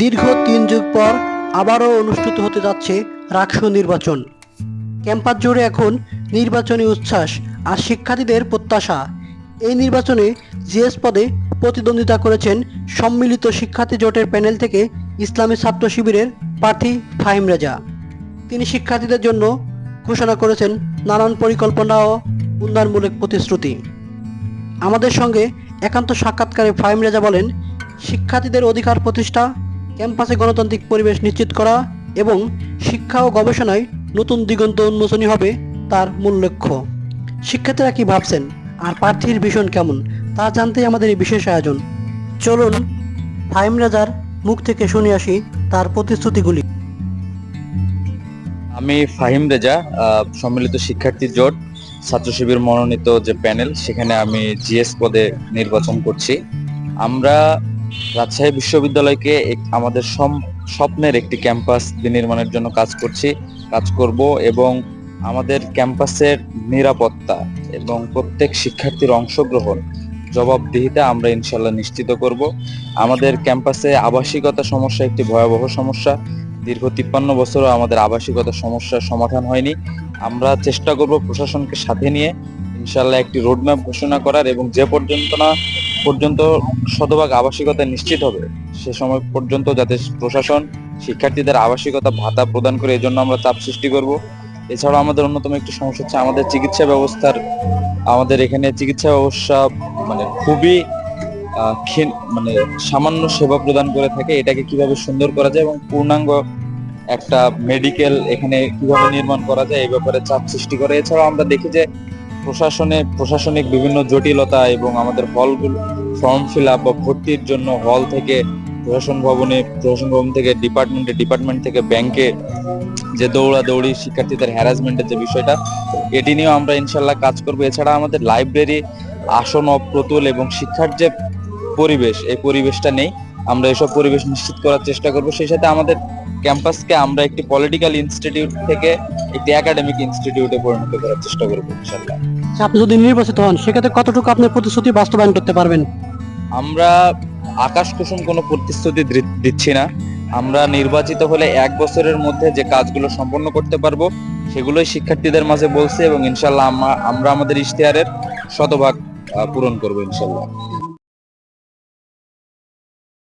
দীর্ঘ তিন যুগ পর আবারও অনুষ্ঠিত হতে যাচ্ছে রাকসু নির্বাচন। ক্যাম্পাস জুড়ে এখন নির্বাচনী উচ্ছ্বাস আর শিক্ষার্থীদের প্রত্যাশা। এই নির্বাচনে জিএস পদে প্রতিদ্বন্দ্বিতা করেছেন সম্মিলিত শিক্ষার্থী জোটের প্যানেল থেকে ইসলামী ছাত্র শিবিরের প্রার্থী ফাহিম রেজা। তিনি শিক্ষার্থীদের জন্য ঘোষণা করেছেন নানান পরিকল্পনা ও উন্নয়নমূলক প্রতিশ্রুতি। আমাদের সঙ্গে একান্ত সাক্ষাৎকারে ফাহিম রেজা বলেন, শিক্ষার্থীদের অধিকার প্রতিষ্ঠা ক্যাম্পাসে গণতান্ত্রিক পরিবেশ নিশ্চিত করা এবং শিক্ষা ও গবেষণায় নতুন দিগন্ত উন্মোচনী হবে তার মূল লক্ষ্য। শিক্ষার্থীরা কি ভাবছেন? আর প্রার্থীর ভীষণ কেমন? তা জানতেই আমাদের এই বিশেষ আয়োজন। চলুন ফাইম রাজার মুখ থেকে শুনে আসি তার প্রতিশ্রুতিগুলি। আমি ফাহিম রেজা সম্মিলিত শিক্ষার্থী জোট, ছাত্র শিবির মনোনীত যে প্যানেল, সেখানে আমি জিএস পদে নির্বাচন করছি। আমরা রাজশাহী বিশ্ববিদ্যালয়কে আমাদের স্বপ্নের একটি ক্যাম্পাস বিনির্মাণের জন্য কাজ করছি, কাজ করব এবং আমাদের ক্যাম্পাসের নিরাপত্তা এবং প্রত্যেক শিক্ষার্থীর অংশগ্রহণ জবাবদিহিতা আমরা ইনশাল্লাহ নিশ্চিত করব। আমাদের ক্যাম্পাসে আবাসিকতা সমস্যা একটি ভয়াবহ সমস্যা। দীর্ঘ তিপ্পান্ন বছরও আমাদের আবাসিকতা সমস্যার সমাধান হয়নি। আমরা চেষ্টা করব প্রশাসনকে সাথে নিয়ে ইনশাল্লাহ একটি রোডম্যাপ ঘোষণা করার এবং যে পর্যন্ত না পর্যন্ত শতভাগ আবাসিকতা নিশ্চিত হবে, সে সময় পর্যন্ত যাতে প্রশাসন, শিক্ষার্থীদের আবাসিকতা ভাতা প্রদান করে এজন্য আমরা চাপ সৃষ্টি করব। এছাড়াও আমাদের অন্যতম একটি সমস্যা হচ্ছে আমাদের চিকিৎসা ব্যবস্থার, আমাদের এখানে চিকিৎসা ব্যবস্থা মানে খুবই মানে সামান্য সেবা প্রদান করে থাকে। এটাকে কীভাবে সুন্দর করা যায় এবং পূর্ণাঙ্গ একটা মেডিকেল এখানে কীভাবে নির্মাণ করা যায় এই ব্যাপারে চাপ সৃষ্টি করে। এছাড়াও আমরা দেখি যে প্রশাসনে, প্রশাসনিক বিভিন্ন জটিলতা এবং আমাদের হলগুলো ফর্ম ফিল আপ বা ভর্তির জন্য হল থেকে প্রশাসন ভবনে, প্রশাসন ভবন থেকে ডিপার্টমেন্টে ডিপার্টমেন্ট থেকে ব্যাংকে যে দৌড়াদৌড়ি, শিক্ষার্থীদের হ্যারাসমেন্টের যে বিষয়টা, এটি নিয়েও আমরা ইনশাল্লাহ কাজ করব। এছাড়া আমাদের লাইব্রেরি আসন অপ্রতুল এবং শিক্ষার যে পরিবেশ, এই পরিবেশটা নেই। আমরা এসব পরিবেশ নিশ্চিত করার চেষ্টা করব। সেই সাথে আমাদের ক্যাম্পাসকে আমরা একটি পলিটিক্যাল ইনস্টিটিউট থেকে একটি একাডেমিক ইনস্টিটিউটে পরিণত করার চেষ্টা করব ইনশাল্লাহ আপনি যদি নির্বাচিত হন সেক্ষেত্রে কতটুকু আপনি প্রতিশ্রুতি বাস্তবায়ন করতে পারবেন? আমরা আকাশ কুসুম কোনো প্রতিশ্রুতি দিচ্ছি না। আমরা নির্বাচিত হলে এক বছরের মধ্যে যে কাজগুলো সম্পন্ন করতে পারব সেগুলোই শিক্ষার্থীদের মাঝে বলছি এবং ইনশাল্লাহ আমরা আমাদের ইশতেহারের শতভাগ পূরণ করব ইনশাল্লাহ